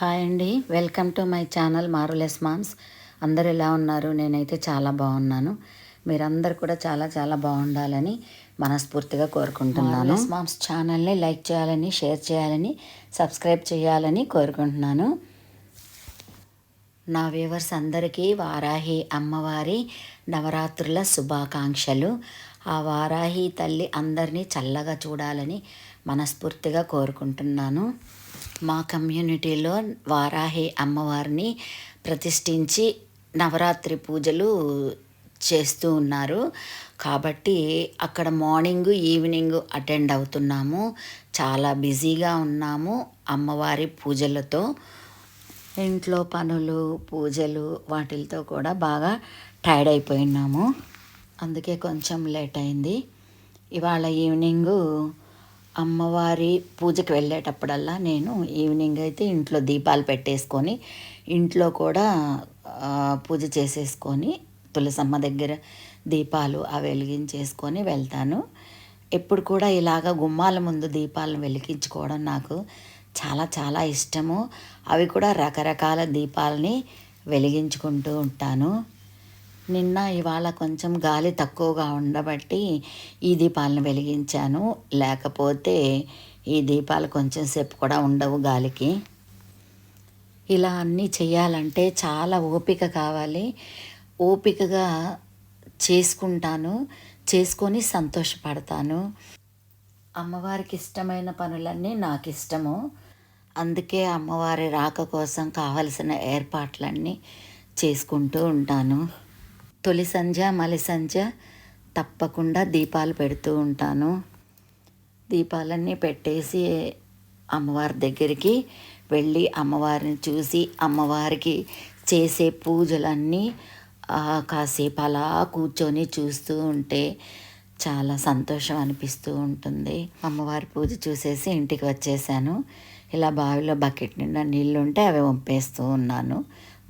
Hi అండి. Welcome to my channel marvellous moms. అందరు ఎలా ఉన్నారు? నేనైతే చాలా బాగున్నాను. మీరందరు కూడా చాలా చాలా బాగుండాలని మనస్ఫూర్తిగా కోరుకుంటున్నాను. మామ్స్ ఛానల్ని లైక్ చేయాలని షేర్ చేయాలని సబ్స్క్రైబ్ చేయాలని కోరుకుంటున్నాను. నా వ్యూవర్స్ అందరికీ వారాహి అమ్మవారి నవరాత్రుల శుభాకాంక్షలు. ఆ వారాహి తల్లి అందరినీ చల్లగా చూడాలని మనస్ఫూర్తిగా కోరుకుంటున్నాను. మా కమ్యూనిటీలో వారాహి అమ్మవారిని ప్రతిష్ఠించి నవరాత్రి పూజలు చేస్తూ ఉన్నారు. కాబట్టి అక్కడ మార్నింగ్ ఈవినింగ్ అటెండ్ అవుతున్నాము. చాలా బిజీగా ఉన్నాము అమ్మవారి పూజలతో. ఇంట్లో పనులు పూజలు వాటితో కూడా బాగా టైర్డ్ అయిపోయినాము అందుకే కొంచెం లేట్ అయింది. ఇవాళ ఈవినింగు అమ్మవారి పూజకి వెళ్ళేటప్పుడల్లా నేను ఈవినింగ్ అయితే ఇంట్లో దీపాలు పెట్టేసుకొని ఇంట్లో కూడా పూజ చేసేసుకొని తులసమ్మ దగ్గర దీపాలు అవి వెలిగించేసుకొని వెళ్తాను. ఎప్పుడు కూడా ఇలాగ గుమ్మాల ముందు దీపాలను వెలిగించుకోవడం నాకు చాలా చాలా ఇష్టము. అవి కూడా రకరకాల దీపాలని వెలిగించుకుంటూ ఉంటాను. నిన్న ఇవాళ కొంచెం గాలి తక్కువగా ఉండబట్టి ఈ దీపాలను వెలిగించాను. లేకపోతే ఈ దీపాలు కొంచెం సేపు కూడా ఉండవు గాలికి. ఇలా అన్నీ చేయాలంటే చాలా ఓపిక కావాలి. ఓపికగా చేసుకుంటాను చేసుకొని సంతోషపడతాను. అమ్మవారికి ఇష్టమైన పనులన్నీ నాకు ఇష్టము అందుకే అమ్మవారి రాక కోసం కావలసిన ఏర్పాట్లన్నీ చేసుకుంటూ ఉంటాను. తొలి సంధ్య మలి సంధ్య తప్పకుండా దీపాలు పెడుతూ ఉంటాను. దీపాలన్నీ పెట్టేసి అమ్మవారి దగ్గరికి వెళ్ళి అమ్మవారిని చూసి అమ్మవారికి చేసే పూజలన్నీ కాసేపు అలా కూర్చొని చూస్తూ ఉంటే చాలా సంతోషం అనిపిస్తూ ఉంటుంది. అమ్మవారి పూజ చూసేసి ఇంటికి వచ్చేసాను. ఇలా బావిలో బకెట్ నిండా నీళ్ళు ఉంటే అవి వంపేస్తూ ఉన్నాను.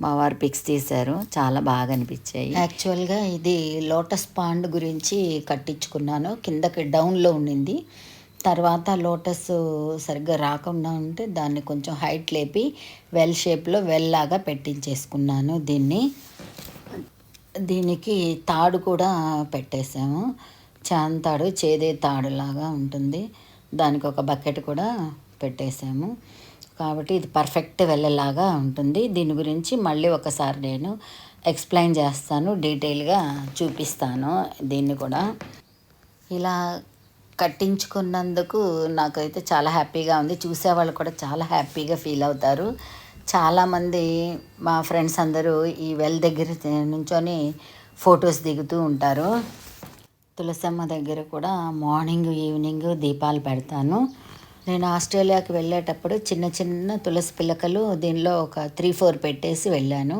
మా వారు పిక్స్ తీశారు. చాలా బాగా అనిపించాయి. యాక్చువల్గా ఇది లోటస్ పాండ్ గురించి కట్టించుకున్నాను. కిందకి డౌన్లో ఉండింది. తర్వాత లోటస్ సరిగ్గా రాకుండా ఉంటే దాన్ని కొంచెం హైట్ లేపి వెల్ షేప్లో వెల్ లాగా పెట్టించేసుకున్నాను దీన్ని. దీనికి తాడు కూడా పెట్టేసాము చాంతాడు చేదే తాడు లాగా ఉంటుంది. దానికి ఒక బకెట్ కూడా పెట్టేసాము కాబట్టి ఇది పర్ఫెక్ట్ వెళ్ళేలాగా ఉంటుంది. దీని గురించి మళ్ళీ ఒకసారి నేను ఎక్స్ప్లెయిన్ చేస్తాను డీటెయిల్గా చూపిస్తాను దీన్ని కూడా. ఇలా కట్టించుకున్నందుకు నాకైతే చాలా హ్యాపీగా ఉంది. చూసేవాళ్ళు కూడా చాలా హ్యాపీగా ఫీల్ అవుతారు. చాలామంది మా ఫ్రెండ్స్ అందరూ ఈ వెల్ దగ్గర నుంచొని ఫొటోస్ దిగుతూ ఉంటారు. తులసమ్మ దగ్గర కూడా మార్నింగ్ ఈవినింగ్ దీపాలు పెడతాను. నేను ఆస్ట్రేలియాకి వెళ్ళేటప్పుడు చిన్న చిన్న తులసి పిల్లకలు దీనిలో ఒక త్రీ ఫోర్ పెట్టేసి వెళ్ళాను.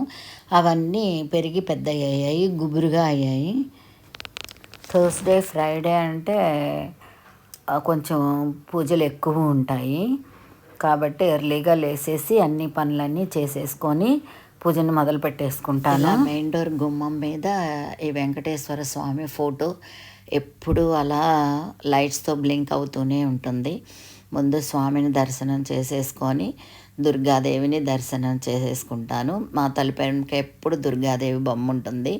అవన్నీ పెరిగి పెద్ద అయ్యాయి గుబురుగా అయ్యాయి. థర్స్డే ఫ్రైడే అంటే కొంచెం పూజలు ఎక్కువ ఉంటాయి. కాబట్టి ఎర్లీగా లేసేసి అన్ని పనులన్నీ చేసేసుకొని పూజను మొదలు పెట్టేసుకుంటాను. మెయిన్ డోర్ గుమ్మం మీద ఈ వెంకటేశ్వర స్వామి ఫోటో ఎప్పుడు అలా లైట్స్తో బ్లింక్ అవుతూనే ఉంటుంది. ముందు స్వామిని దర్శనం చేసేసుకొని దుర్గాదేవిని దర్శనం చేసేసుకుంటాను. మా తలుపెంక ఎప్పుడు దుర్గాదేవి బొమ్మ ఉంటుంది.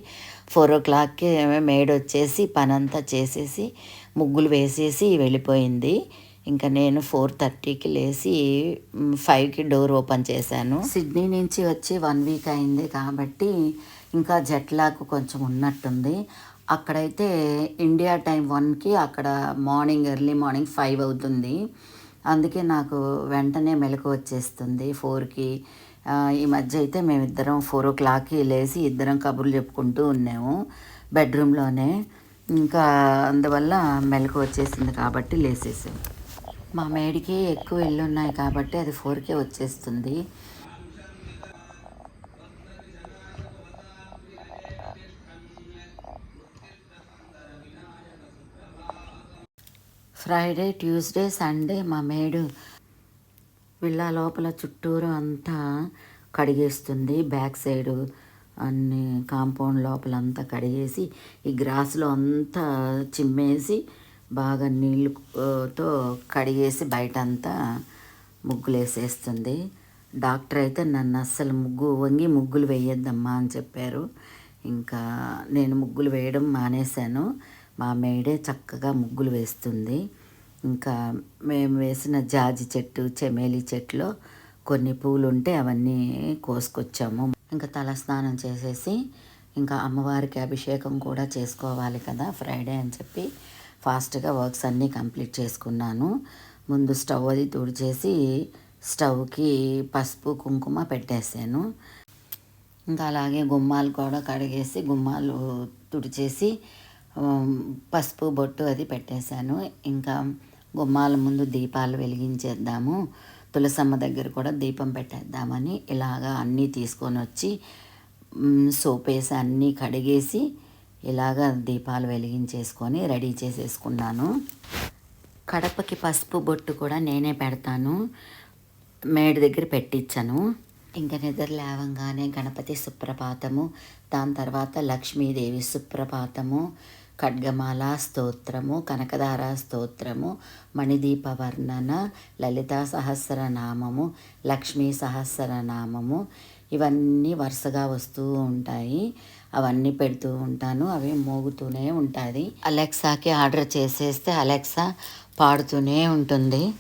ఫోర్ ఓ క్లాక్కి మేడ్ వచ్చేసి పనంతా చేసేసి ముగ్గులు వేసేసి వెళ్ళిపోయింది. ఇంకా నేను ఫోర్ థర్టీకి లేచి ఫైవ్కి డోర్ ఓపెన్ చేశాను. సిడ్నీ నుంచి వచ్చి వన్ వీక్ అయింది కాబట్టి ఇంకా జట్లాకు కొంచెం ఉన్నట్టుంది. అక్కడైతే ఇండియా టైం వన్కి అక్కడ మార్నింగ్ ఎర్లీ మార్నింగ్ ఫైవ్ అవుతుంది. అందుకే నాకు వెంటనే మెలకు వచ్చేస్తుంది ఫోర్కి. ఈ మధ్య అయితే మేమిద్దరం ఫోర్ ఓ క్లాక్కి లేచి ఇద్దరం కబుర్లు చెప్పుకుంటూ ఉన్నాము బెడ్రూమ్లోనే. ఇంకా అందువల్ల మెలకు వచ్చేసింది కాబట్టి లేసేసాం. మా మేడికి ఎక్కువ ఇల్లు ఉన్నాయి కాబట్టి అది ఫోర్కే వచ్చేస్తుంది. ఫ్రైడే ట్యూస్డే సండే మా మేడు విల్లా లోపల చుట్టూరు అంతా కడిగేస్తుంది. బ్యాక్ సైడు అన్ని కాంపౌండ్ లోపల అంతా కడిగేసి ఈ గ్రాస్లో అంతా చిమ్మేసి బాగా నీళ్ళుతో కడిగేసి బయట అంతా ముగ్గులు వేసేస్తుంది డాక్టర్ అయితే నన్ను అస్సలు ముగ్గు వంగి ముగ్గులు వేయొద్దమ్మా అని చెప్పారు. ఇంకా నేను ముగ్గులు వేయడం మానేశాను. మా మేడే చక్కగా ముగ్గులు వేస్తుంది. ఇంకా మేము వేసిన జాజి చెట్టు చెమేలి చెట్లు కొన్ని పూలు ఉంటే అవన్నీ కోసుకొచ్చాము. ఇంకా తల స్నానం చేసేసి ఇంకా అమ్మవారికి అభిషేకం కూడా చేసుకోవాలి కదా ఫ్రైడే అని చెప్పి ఫాస్ట్గా వర్క్స్ అన్నీ కంప్లీట్ చేసుకున్నాను. ముందు స్టవ్ అది తుడిచేసి స్టవ్కి పసుపు కుంకుమ పెట్టేసాను. ఇంకా అలాగే గుమ్మాలు కూడా కడిగేసి గుమ్మాలు తుడిచేసి పసుపు బొట్టు అది పెట్టేశాను ఇంకా గుమ్మాల ముందు దీపాలు వెలిగించేద్దాము. తులసమ్మ దగ్గర కూడా దీపం పెట్టేద్దామని ఇలాగా అన్నీ తీసుకొని వచ్చి సోప్ వేసి అన్నీ కడిగేసి ఇలాగ దీపాలు వెలిగించేసుకొని రెడీ చేసేసుకున్నాను. కడపకి పసుపు బొట్టు కూడా నేనే పెడతాను. మేడి దగ్గర పెట్టించాను. ఇంకా నిద్ర లేవంగానే గణపతి సుప్రభాతము దాని తర్వాత లక్ష్మీదేవి సుప్రభాతము ఖడ్గమాల స్తోత్రము కనకదార స్తోత్రము మణిదీప వర్ణన లలితా సహస్రనామము లక్ష్మీ సహస్రనామము. ఇవన్నీ వరుసగా వస్తూ ఉంటాయి. అవన్నీ పెడుతూ ఉంటాను. అవి మోగుతూనే ఉంటుంది అలెక్సాకి ఆర్డర్ చేసేస్తే అలెక్సా పాడుతూనే ఉంటుంది.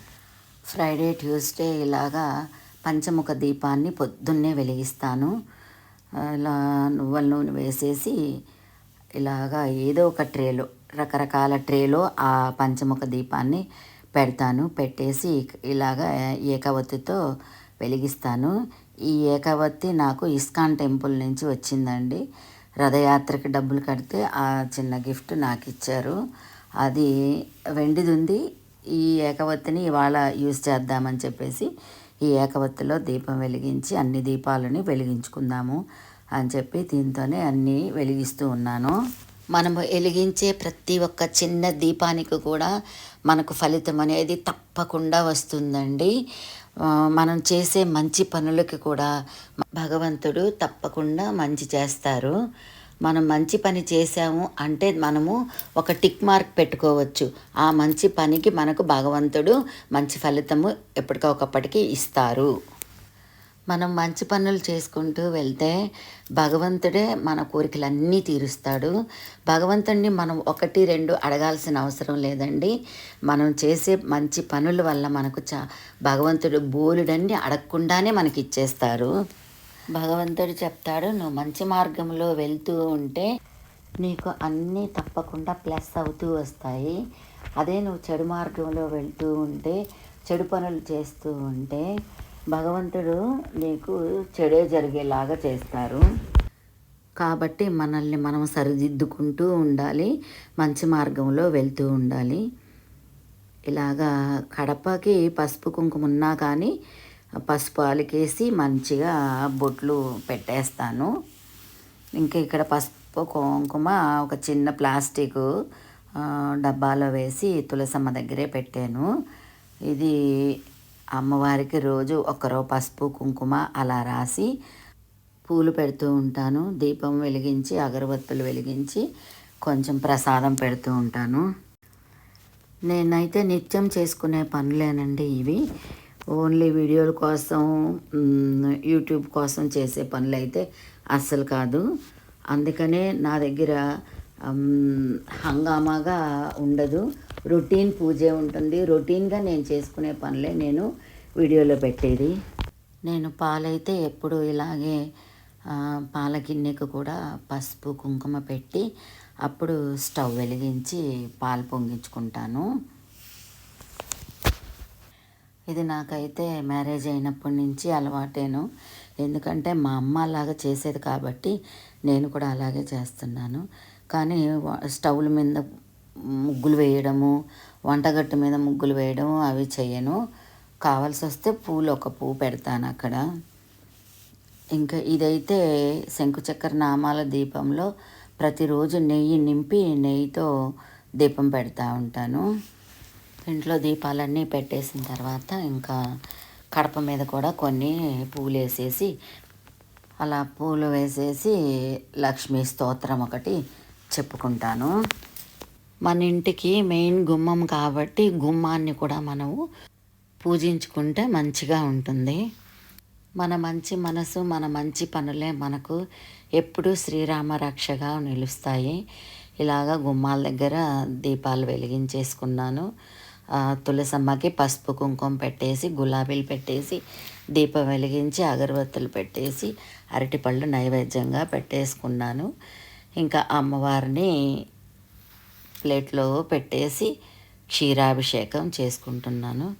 ఫ్రైడే ట్యూస్డే ఇలాగా పంచముఖ దీపాన్ని పొద్దున్నే వెలిగిస్తాను. ఇలా నువ్వుల నూనె వేసేసి ఇలాగా ఏదో ఒక ట్రేలో రకరకాల ట్రేలో ఆ పంచముఖ దీపాన్ని పెడతాను. పెట్టేసి ఇలాగా ఏకవత్తితో వెలిగిస్తాను. ఈ ఏకవత్తి నాకు ఇస్కాన్ టెంపుల్ నుంచి వచ్చిందండి. రథయాత్రకి డబ్బులు కడితే ఆ చిన్న గిఫ్ట్ నాకు ఇచ్చారు. అది వెండిది ఉంది. ఈ ఏకవత్తిని ఇవాళ యూజ్ చేద్దామని చెప్పేసి ఈ ఏకవత్తిలో దీపం వెలిగించి అన్ని దీపాలని వెలిగించుకుందాము. అని చెప్పి దీంతోనే అన్నీ వెలిగిస్తూ ఉన్నాను. మనము వెలిగించే ప్రతి ఒక్క చిన్న దీపానికి కూడా మనకు ఫలితం అనేది తప్పకుండా వస్తుందండి. మనం చేసే మంచి పనులకి కూడా భగవంతుడు తప్పకుండా మంచి చేస్తారు. మనం మంచి పని చేసాము అంటే మనము ఒక టిక్ మార్క్ పెట్టుకోవచ్చు. ఆ మంచి పనికి మనకు భగవంతుడు మంచి ఫలితము ఎప్పటికొకప్పటికి ఇస్తారు. మనం మంచి పనులు చేసుకుంటూ వెళ్తే భగవంతుడే మన కోరికలన్నీ తీరుస్తాడు. భగవంతుడిని మనం ఒకటి రెండు అడగాల్సిన అవసరం లేదండి. మనం చేసే మంచి పనుల వల్ల మనకు చా భగవంతుడు బోలుడన్ని అడగకుండానే మనకి ఇచ్చేస్తారు భగవంతుడు చెప్తాడు నువ్వు మంచి మార్గంలో వెళ్తూ ఉంటే నీకు అన్నీ తప్పకుండా ప్లస్ అవుతూ వస్తాయి. అదే నువ్వు చెడు మార్గంలో వెళ్తూ ఉంటే చెడు పనులు చేస్తూ ఉంటే భగవంతుడు నీకు చెడే జరిగేలాగా చేస్తారు. కాబట్టి మనల్ని మనం సరిదిద్దుకుంటూ ఉండాలి మంచి మార్గంలో వెళ్తూ ఉండాలి. ఇలాగా కడపకి పసుపు కుంకుమ ఉన్నా కానీ పసుపు అలికేసి మంచిగా బొట్లు పెట్టేస్తాను. ఇంకా ఇక్కడ పసుపు కుంకుమ ఒక చిన్న ప్లాస్టిక్ డబ్బాలో వేసి తులసమ్మ దగ్గరే పెట్టాను. ఇది అమ్మవారికి రోజు ఒకరో పసుపు కుంకుమ అలా రాసి పూలు పెడుతూ ఉంటాను. దీపం వెలిగించి అగరబత్తులు వెలిగించి కొంచెం ప్రసాదం పెడుతూ ఉంటాను. నేనైతే నిత్యం చేసుకునే పనులేనండి ఇవి. ఓన్లీ వీడియోల కోసం యూట్యూబ్ కోసం చేసే పనులు అయితే అస్సలు కాదు. అందుకనే నా దగ్గర హంగామాగా ఉండదు. రొటీన్ పూజే ఉంటుంది. రొటీన్గా నేను చేసుకునే పనులే నేను వీడియోలో పెట్టేది. నేను పాలైతే ఎప్పుడు ఇలాగే పాల గిన్నెకు కూడా పసుపు కుంకుమ పెట్టి అప్పుడు స్టవ్ వెలిగించి పాలు పొంగించుకుంటాను. ఇది నాకైతే మ్యారేజ్ అయినప్పటి నుంచి అలవాటేను. ఎందుకంటే మా అమ్మ అలాగా చేసేది కాబట్టి నేను కూడా అలాగే చేస్తున్నాను. కానీ స్టవ్ల మీద ముగ్గులు వేయడము వంటగట్టు మీద ముగ్గులు వేయడం అవి చేయను కావాల్సి వస్తే పూలు ఒక పువ్వు పెడతాను అక్కడ. ఇంకా ఇదైతే శంకుచక్ర నామాల దీపంలో ప్రతిరోజు నెయ్యి నింపి నెయ్యితో దీపం పెడతా ఉంటాను. ఇంట్లో దీపాలన్నీ పెట్టేసిన తర్వాత ఇంకా కడప మీద కూడా కొన్ని పూలు వేసేసి అలా పూలు వేసేసి లక్ష్మీ స్తోత్రం ఒకటి చెప్పుకుంటాను. మన ఇంటికి మెయిన్ గుమ్మం కాబట్టి గుమ్మాన్ని కూడా మనము పూజించుకుంటే మంచిగా ఉంటుంది. మన మంచి మనసు మన మంచి పనులే మనకు ఎప్పుడూ శ్రీరామ రక్షగా నిలుస్తాయి. ఇలాగా గుమ్మాల దగ్గర దీపాలు వెలిగించేసుకున్నాను. తులసమ్మకి పసుపు కుంకుమ పెట్టేసి గులాబీలు పెట్టేసి దీపం వెలిగించి అగరబత్తులు పెట్టేసి అరటిపళ్ళు నైవేద్యంగా పెట్టేసుకున్నాను. ఇంకా అమ్మవారిని ప్లేట్లో పెట్టేసి క్షీరాభిషేకం చేసుకుంటున్నాను.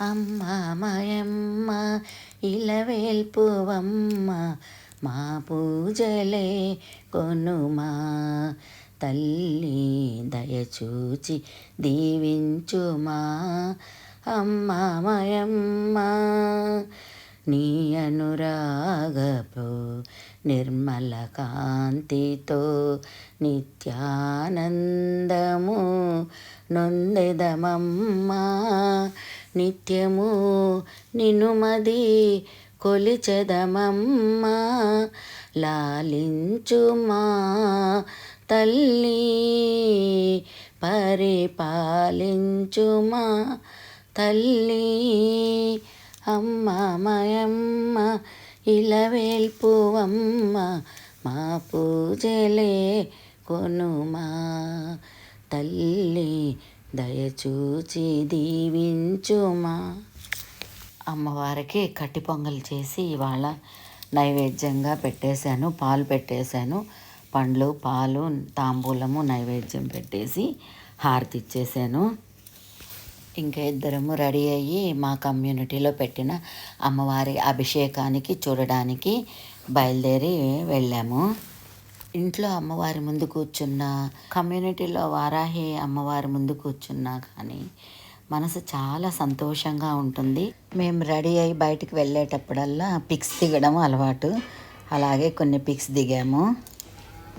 అమ్మ మాయమ్మ ఇలవేల్పువమ్మ మా పూజలే కొనుమా. తల్లి దయచూచి దీవించుమా. అమ్మ మాయమ్మ నీ అనురాగపు నిర్మల కాంతితో నిత్యానందము నొందెదమమ్మా. నిత్యము నినుమది కొలిచెదమమ్మా. లాలించుమా తల్లి పరిపాలించుమా తల్లి. అమ్మ మయమ్మ ఇలవేల్పువమ్మ మా పూజలే కొనుమా. తల్లి దయచూచి దీవించుమా. అమ్మవారికి కట్టి పొంగల్ చేసి ఇవాళ నైవేద్యంగా పెట్టేశాను పాలు పెట్టేశాను. పండ్లు పాలు తాంబూలము నైవేద్యం పెట్టేసి హారతి ఇచ్చేసాను ఇంకా ఇద్దరము రెడీ అయ్యి మా కమ్యూనిటీలో పెట్టిన అమ్మవారి అభిషేకానికి చూడడానికి బయలుదేరి వెళ్ళాము. ఇంట్లో అమ్మవారి ముందు కూర్చున్న కమ్యూనిటీలో వారాహి అమ్మవారి ముందు కూర్చున్నా కానీ మనసు చాలా సంతోషంగా ఉంటుంది. మేము రెడీ అయ్యి బయటికి వెళ్ళేటప్పుడల్లా పిక్స్ దిగడం అలవాటు. అలాగే కొన్ని పిక్స్ దిగాము.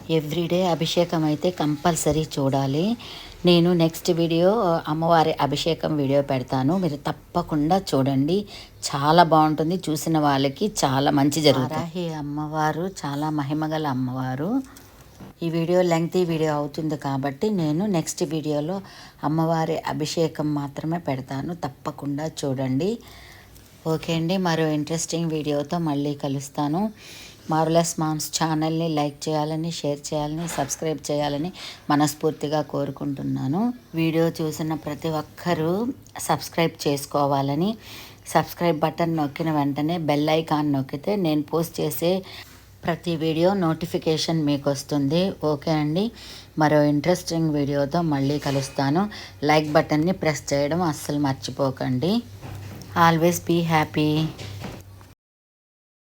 ఎవ్రీడే అభిషేకం అయితే కంపల్సరీ చూడాలి. నేను నెక్స్ట్ వీడియో అమ్మవారి అభిషేకం వీడియో పెడతాను. మీరు తప్పకుండా చూడండి. చాలా బాగుంటుంది. చూసిన వాళ్ళకి చాలా మంచి జరుగుతుంది. అమ్మవారు చాలా మహిమగల అమ్మవారు. ఈ వీడియో లెంగ్తీ వీడియో అవుతుంది కాబట్టి నేను నెక్స్ట్ వీడియోలో అమ్మవారి అభిషేకం మాత్రమే పెడతాను. తప్పకుండా చూడండి. ఓకే అండి. మరో ఇంట్రెస్టింగ్ వీడియోతో మళ్ళీ కలుస్తాను. మారులస్ మామ్స్ ఛానల్ని లైక్ చేయాలని షేర్ చేయాలని సబ్స్క్రైబ్ చేయాలని మనస్ఫూర్తిగా కోరుకుంటున్నాను. వీడియో చూసిన ప్రతి ఒక్కరూ సబ్స్క్రైబ్ చేసుకోవాలని సబ్స్క్రైబ్ బటన్ నొక్కిన వెంటనే బెల్ ఐకాన్ నొక్కితే నేను పోస్ట్ చేసే ప్రతి వీడియో నోటిఫికేషన్ మీకు వస్తుంది ఓకే అండి? మరో ఇంట్రెస్టింగ్ వీడియోతో మళ్ళీ కలుస్తాను. లైక్ బటన్ని ప్రెస్ చేయడం అస్సలు మర్చిపోకండి. Always be happy